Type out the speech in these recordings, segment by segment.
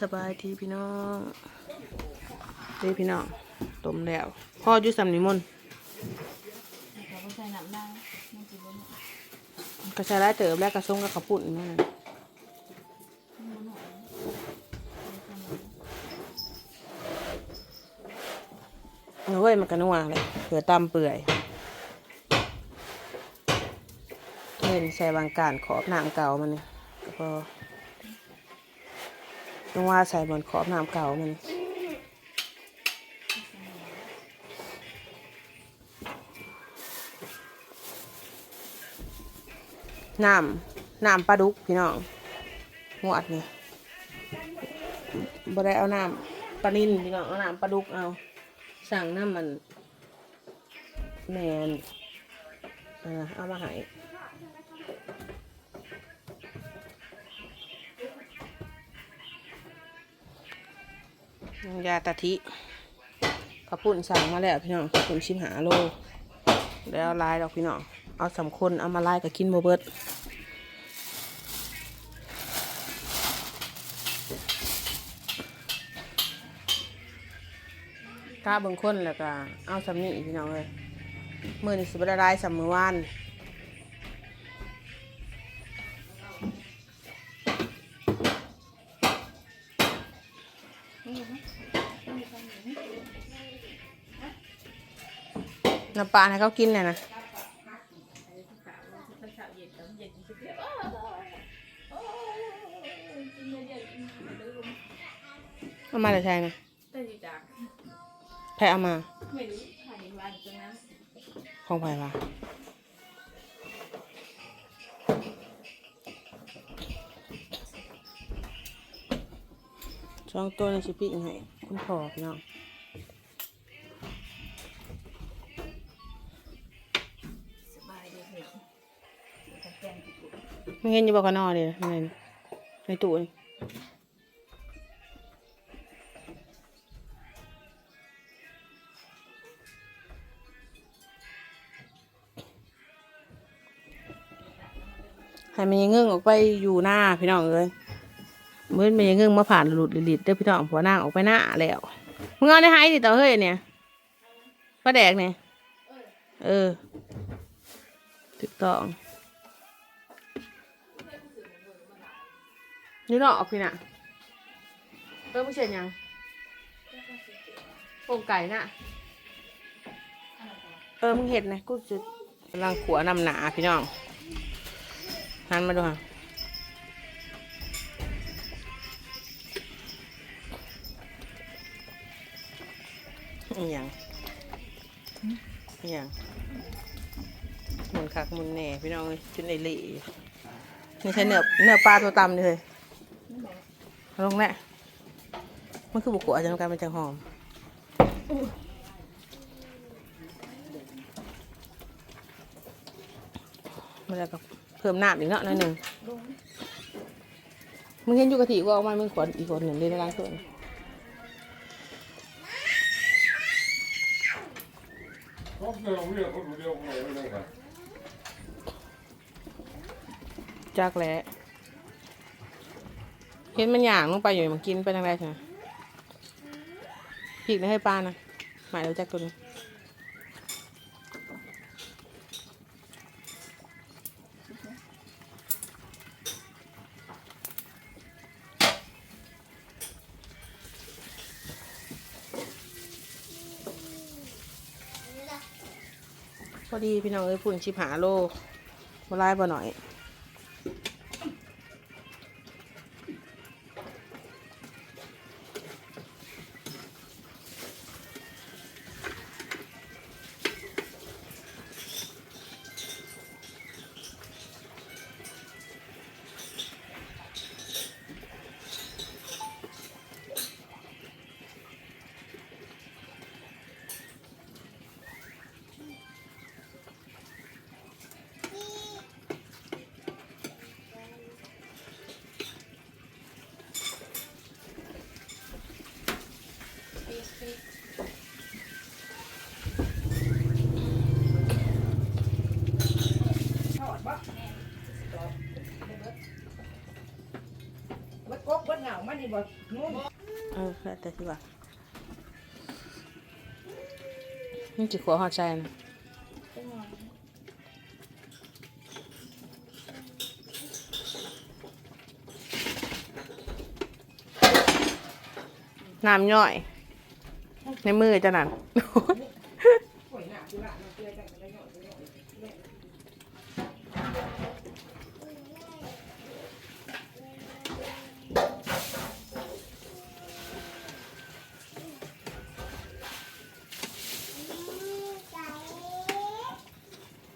สบายดีพี่น้องเด้พี่น้องต้มแล้วพ่ออยู่สำนิมนต์เราก็ใส่น้ำได้กระชายไล่เติบแล้วกระซงกับกระปุ่นนั่นน่ะมันบ่หนอยเอาเว้ยมันกันนัวเลยเผื่อตำเปื่อยเห็นใส่บางการขอบน้ำเก่ามันนี่ก็พอ ต้องว่าใส่บนขอบน้ำเก่ามันน้ำน้ำปลาดุกพี่น้องหวดนี่บ่ได้เอาน้ำปลานิ่นพี่น้องเอาน้ำปลาดุกเอา สั่งน้ำมันแมนเอามาใน้ำยาตะทิกระปุ่นสั่งมาแล้วพี่น้องกระปุ่นชิมหาโล แล้วลายดอกพี่น้อง เอาสำคนเอามาลายกับกินโบเบิร์ตกล้าบางคนแล้วก็เอาสำนี่พี่น้องเลยมือนี่สิบได้ลายสำมือวาน น้ำปลาให้เขากินเลยนะเอามาแต่ใช่นะแต่ดีจักแพะเอามา ของไผ่ปะช่องตัวในชิปิงให้คุณพ่อพี่น้อง ไม่เห็นอยู่บอกกันนอเลยในในตู้นี่ให้มันยังเงื่งออกไปอยู่หน้าพี่น้องเลยเมื่อมันยังเงื่งมาผ่านหลุดหลิดเด้อพี่น้องผัวนางออกไปหน้าแล้วมึงเอาในไฮดิต่อเฮ้ยเนี่ยป้าแดกเนี่ยเออถูกต้อง นี่เนาะพี่น่ะเออไม่ใช่ยังโป่งไก่น่ะ เออมึงเห็นนะกูจะกำลังขัวนำหนาพี่น้องหันมาดูค่ะอหย่างอหย่างมุนคักมุนแหน่พี่น้องเอ้ยชุดไอเล่นี่ใช่เนื้อเนื้อปลาตัวตำเลยเอา ลงแหละมันคือบุกขัวจังการเป็นจังหอมมันแล้วก็เพิ่มน้ำอีกเนาะหน่อยหนึ่งมึงเห็นอยู่กะทิว่าเอามามึงขวดอีกคนหนึ่งเลยในร้านเพื่อนก็เรื่องเรื่องคนเดียวของเราเรื่องกันจากแหล้ว เห็นมันอย่างลงไปอยู่มันกินไปทางใดใช่ไหมพริกนะให้ป้านะหมายเราจากตัวนี้พอดีพี่น้องเอ้ยพุ่นชิบหาโลมาไล่บ่หน่อย มันนี่บ่งูเออแต่ที่ว่านี่จิขวหอดใจนะจังหวะน้ำย่อย ในมือจะนั่น โอ้ยหน้ากูละมันเกลือจังก็ได้ย่อยไปย่อย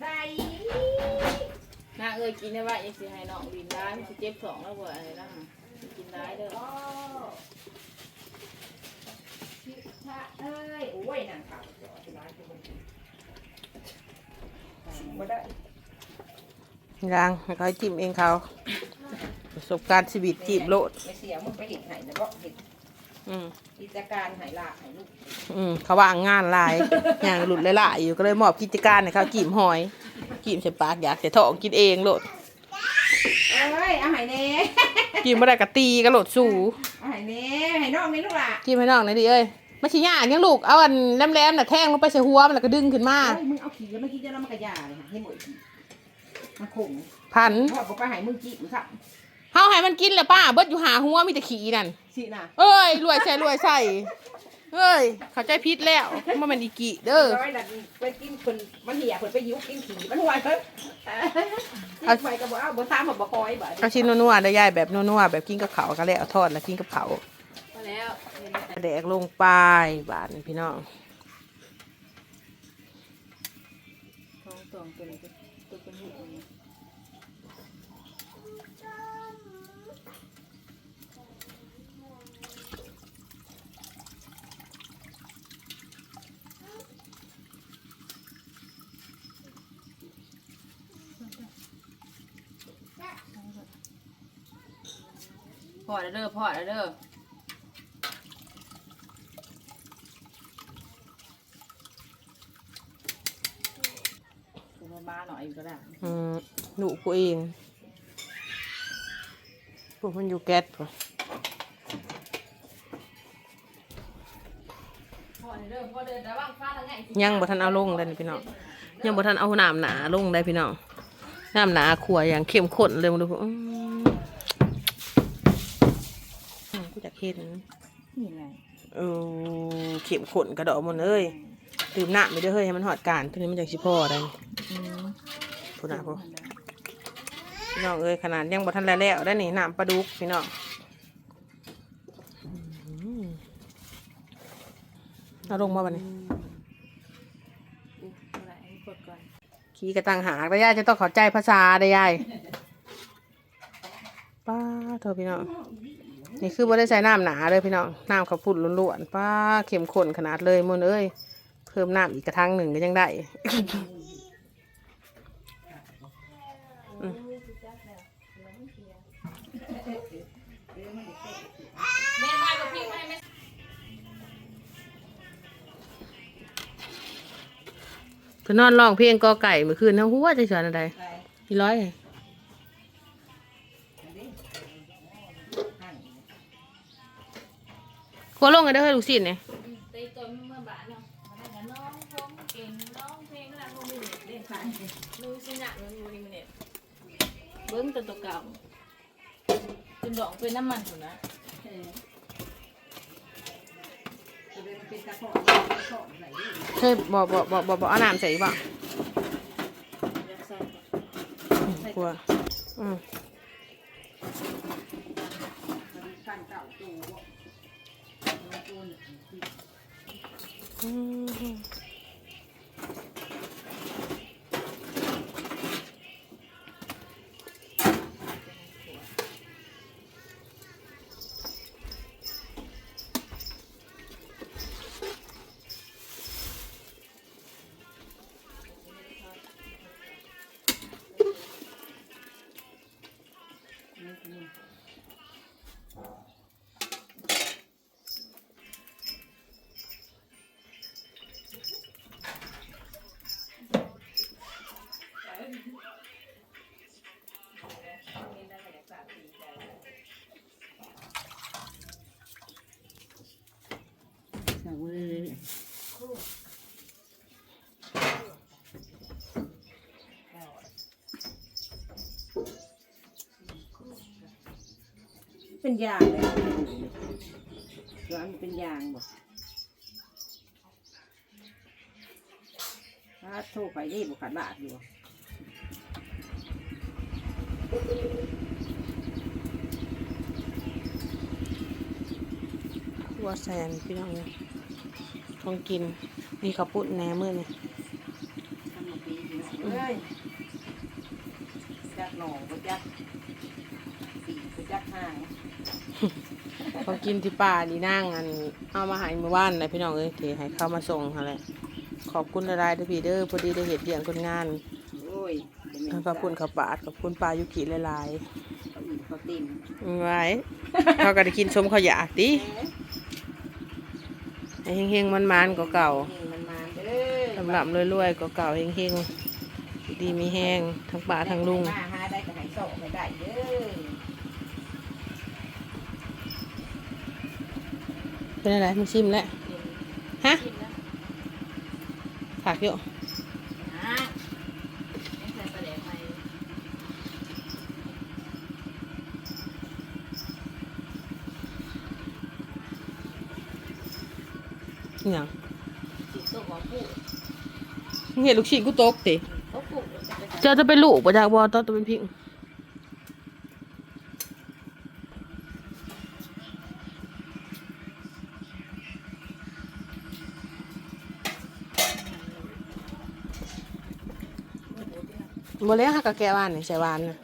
ใส่นางเอ้ ยกินได้ว่ายังสิให้น้องบินได้มันสิเจ็บสองแล้วบ่อะไรนะกินได้เด้อโอ้ชิชะเอ้ยโอ้ยนั่นค่ะเดี๋ยวอธิบายให้เบิ่งบ่ได้ยังให้เขาให้จิ้มเองเขา ประสบการณ์ชีวิตจีบโลดไม่เสียมึงไปเห็ดไห้นะบ่เห็ดอืมกิจการไห้ลาไห้ลูกอืมเขาว่างงานหลายอย่างหลุดหลายๆอยู่ก็เลยมอบกิจการให้เขากีมหอย กีมใส่ปากอยากใส่ท้องกินเองโลดเอ้ยเอาไห้แน่กินไม่ได้กะตีก็โลดสู่เอาไห้แน่ไห้น้องนี่ลูกล่ะกินให้น้องหน่อยดิเอ้ยไม่ใช่ยากยังลูกเอาอันแหลมๆน่ะแทงลงไปใส่หัวมันแล้วก็ดึงขึ้นมาเอ้ยมึงเอาขี้แล้วมากินจะแล้วมันกระยาเลยค่ะให้หมดขี้มันขมพันพ่อบอกไปไห้มึงจีบครับเฮาให้มันกินแล้วป้าเบิดอยู่หาหัวมีแต่ขี้นั่นสิน่ะ เอ้ยรวยใส่รวยใส่ เอ้ย เข้าใจผิดแล้วมันเป็นอีกิเด้อ ร้อยดันไปกินคนมันเหี่ยคนไปยิ้วกินขี้มันห่วยเพิ่นเอา ไปก็บ่เอาบ่ตามบ่บ่คอยบ่เอาชิ้นนัวๆได้ยายแบบนัวๆแบบกินกับเขาวก็แล้วทอดแล้วกินกับเขาวพอแล้วแดกลงไปบาดนี่พี่น้อง ท้องสองตัวนี้ตั พอแล้วเด้อพอแล้วเด้อมาหน่อยก็ได้อืมหนูกูเองพวกมันอยู่แก๊สปะพอเด้อพอเด้อแต่ว่าฟ้าทางไหนยังบ่ทันเอาลงเลยพี่น้องยังบ่ทันเอาน้ำหนาลงได้พี่น้องน้ำหนาขวอย่างเข้มข้นเลยมาดูอืมอืมกูอยาก เห็นนี่ไงเออเข้มข้นกระดอกหมันเอ้ยดื่มน้ำไม่ได้อเฮ้ยให้มันหอดการตัวนี้มันจากชิพ่อได้อืมพูดนะพูพี่น้องเอ้ยขนาดยังบ่ทันแล้วแล้วได้นี่น้ำปลาดุกพี่น้องอืมเอาลงมาบัดนี้อุ๊ยอะไรให้กดก่อนขี่กระตังหากได้ยายจะต้องเข้าใจภาษาได้ยายป้าโทษพี่น้อง นี่คือบ่ได้ใส่น้ำหนาเลยพี่น้องน้ำข้าวปุ้นล้วนๆป้าเข้มข้นขนาดเลยมุนเอ้ยเพิ่มน้ำอีกกระทั่งหนึ่งก็ยังได้แม่พายกับพี่มาให้แม่เพิ่นนอนร้องเพลงกอไก่เมื่อคืนนะหัวใจสวนอะไรอีร้อย ขัวลงกันได้อเฮ้ยลูกศิษย์เนี่ย ตีตัวเมื่อบานเนาะมาได้กับน้องพงเก่งน้องเพลงขนาดพงมีเน็ตเล่นไปรู้สิหนักมันมีมีเน็ตเบิ้งตัวตัวเก่าจนดอกเป็นน้ำมันอยู่นะ จะเป็นเป็นตะขอตะขอไหนดิ เฮ้ยบอกบอกบอกบอกบอกเอาน้ำใส่บ่ อยากใส่ กลัวอืม มั เป็นยางเลยร้อนเป็นยางบ่ถ้าโทรไปนี่บุขัดบาทอยู่วัวแซนพี่น้องเลยของกิน มีข้าวปุ้นแหนมือนี่ยเอ้ยจักหนองก็จักปีก็จักห่าง ของกินที่ป่าดีนั่งอันเอามาใหายเมื่อวานเลยพี่น้องเอ้ยเทให้เข้ามาส่งอะไรขอบคุณหลายๆเด้อพี่เด้อพอดีได้เห็นเดียงคนงานโอ้ยขอบคุณข้าวปาดขอบคุณปลายุกิหลายเขาอิ่มเขาติ่มๆไว้เขาก็ได้กินชมเขาวอยากติให้เฮงๆมันๆก็เก่ามันมาเด้อลำลำๆรวยๆก็เก่าเฮงๆ ดีมีแห้งทั้งป่าทั้งลุง มาหาได้ก็ให้ส่งให้ได้เด้อ เป็นอะไรมันชิมแล้วฮะกินแล้วผักเยอะอะไม่ใส่ปลาแดกไปอหย่างสิตกหัวผู้มึงเห็นลูกชิ้นกูตกติตกผู้จะไปเจอจะเป็นลูกปะจากบอตอนตัวเป็นพิง บ่แล้วหักกะแกวานนี่ใส่วานนะ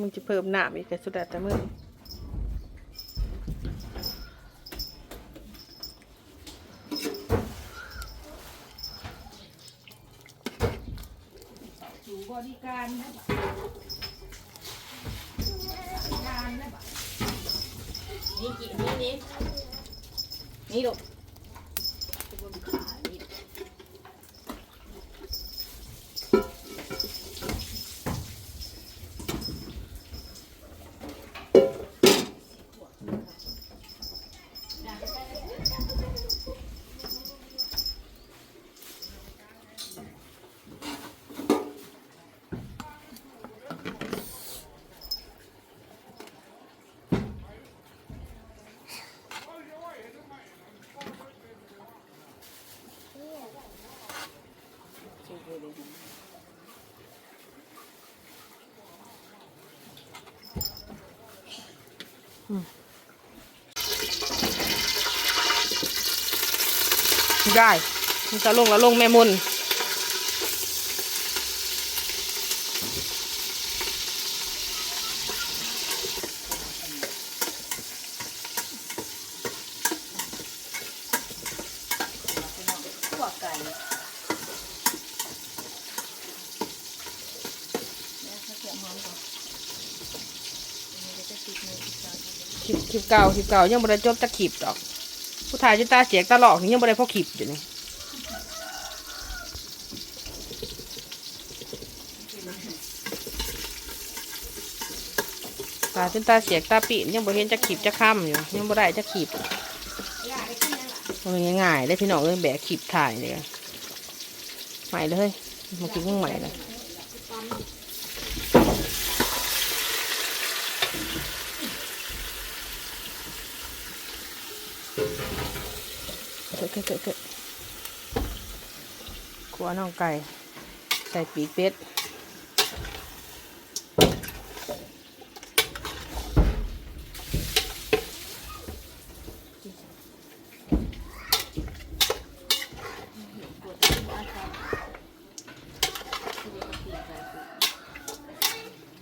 มึงจะเพิ่มหนามอีกแต่สุดแต่มืออยู่บริการนะบัดการนะบัด นี่กี่นี่นี่นี่ลูก ได้มันจะลงแล้วลงแม่มุน ขั่วไก่ คลิปเก่าคลิปเก่ายังบ่ได้จบจะคลิปดอก ผู้ถ่ายจนตาเสียกตาหลอกนี่ยังบ่ได้พอคลิปอยู่นี่ตาจนตาเสียกตาปีนยังบ่เห็นจะคลิปจะค้ำอยู่ยังบ่ได้จะคลิปย่าไปกินยังล่ะมันง่ายๆเลยพี่น้องเลยแบกคลิปถ่ายเลยใหม่เลยมากินข้งใหม่เลย กิดเกิดเกิดเกิดขัวน้องไก่ ใส่ปีกเป็ด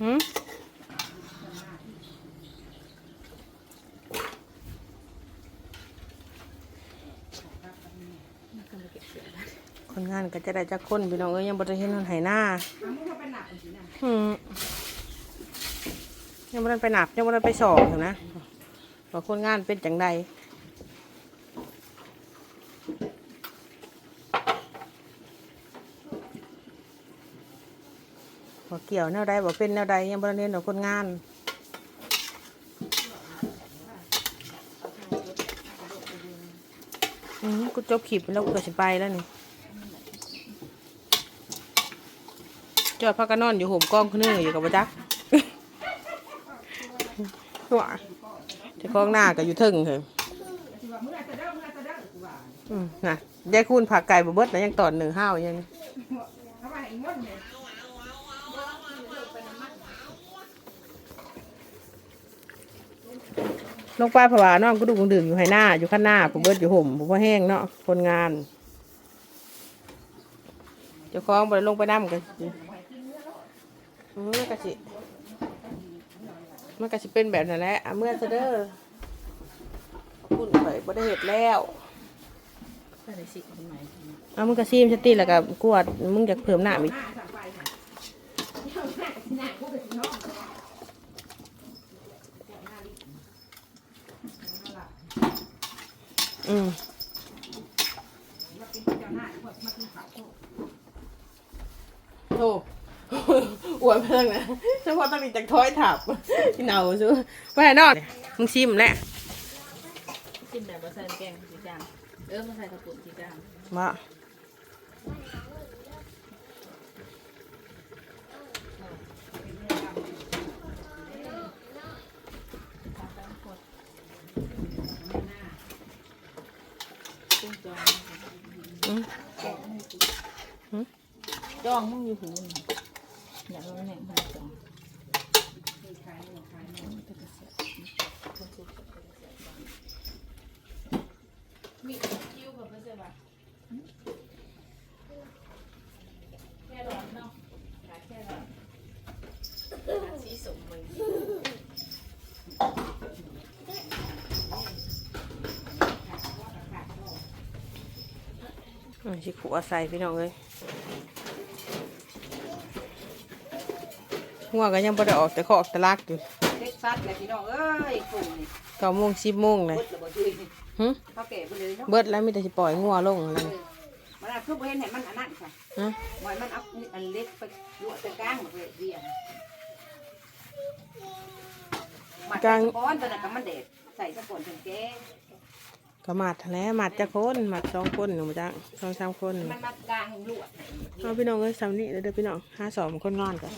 หืม งานก็จะได้จักคนพี่น้องเอ้ยยังบ่ได้เห็นคนไหหน้าเอามึงมาเป็นหนักจริงๆนะอืมยังบ่ได้ไปหนับยังบ่ได้ไปสอบอยู่นะว่าคนงานเป็นจังใดบ่เกี่ยวแนวใดบ่เป็นแนวใดยังบ่ได้เน้นดอกคนงานอืมกูจบคลิปแล้วกูก็สิไปแล้วนี่ จอดพักก็นอนอยู่ห่มกล้องคนนึงอยู่กับบ่จักว่าเจะคล้าของหน้าก็อยู่เทึงเถอะสิว่ามื้อจะเด้อมื้อจะเด้อสิว่าอืมนะยายคุณผักไก่บ่เบิดนะยังตอนหนึ่งห้าวยังเอาไว้อีกมื้อนี่ลงไปผวาน้องก็ดูกงดื่มอยู่ให้หน้า อยู่ข้างหน้าผมเบิดอยู่ห่มผมว่าแห้งเนาะคนงาน เจ้าของไปลงไปน้ำกัน มมันก็สิมันก็สิเป็นแบบนั้นแหละอะเมื่อซะเด้อคุณไปบ่ได้เห็ดแล้วใส่สิทำไมเอามึงก็ซีมสติแล้วก็กวดมึงอยากเพิ่มหน้าอีกหน้าสั่งไปค่ะเดี๋ยวหน้าหน้ากูก็สิน้องอืมมากินเจ้าหน้าพวกมากินข้าวโพดโธ่ อวดเพิ่งนะเฉพาะต้องมีจากท้อยถับที่เนาซูไปนอนมึงชิมแหละกินแบบว่าใส่แกงสีจางเออมาใส่กระปุกสีจางมาตุ้งจองอืมจองมึงอยู่หูนี่ อย่ากรู้แหน่งพันจองมีคิวกับเพื่อนใช่ปะแค่ร้อนเนาะแค่ร้อนสีสมมึงอืมชิขัวใส่พี่น้องเลย หัวก็ยังบ่ได้ออกแต่ขอกแต่ลักอยู่เด็กซัดเลยพี่น้องเอ้ยคงนี่เก้าโมงสิบโมงเลยเบิดระบ่ช่วยนี่หึเขาแก่ไปเลยเนาะเบิดแล้วมีแต่สิปล่อยงัวลงอะไรมันอาจคือบ่เห็นให้มันอันนั้นค่ะฮะบ่ให้มันเอาอันเล็กไปลวกตะกลางหมดเลยเรียนมันก้อนตอนนั้นก็มันเด็ดใส่สะปนถึงแกก็มัดแหล้วมัดจะคนมัดสองคนหนูมาจ้างสองสามคน มันมากลางลวกเอาพี่น้องเอ้ยสามนี้เด้อพี่น้องห้าสองคนงอนกัน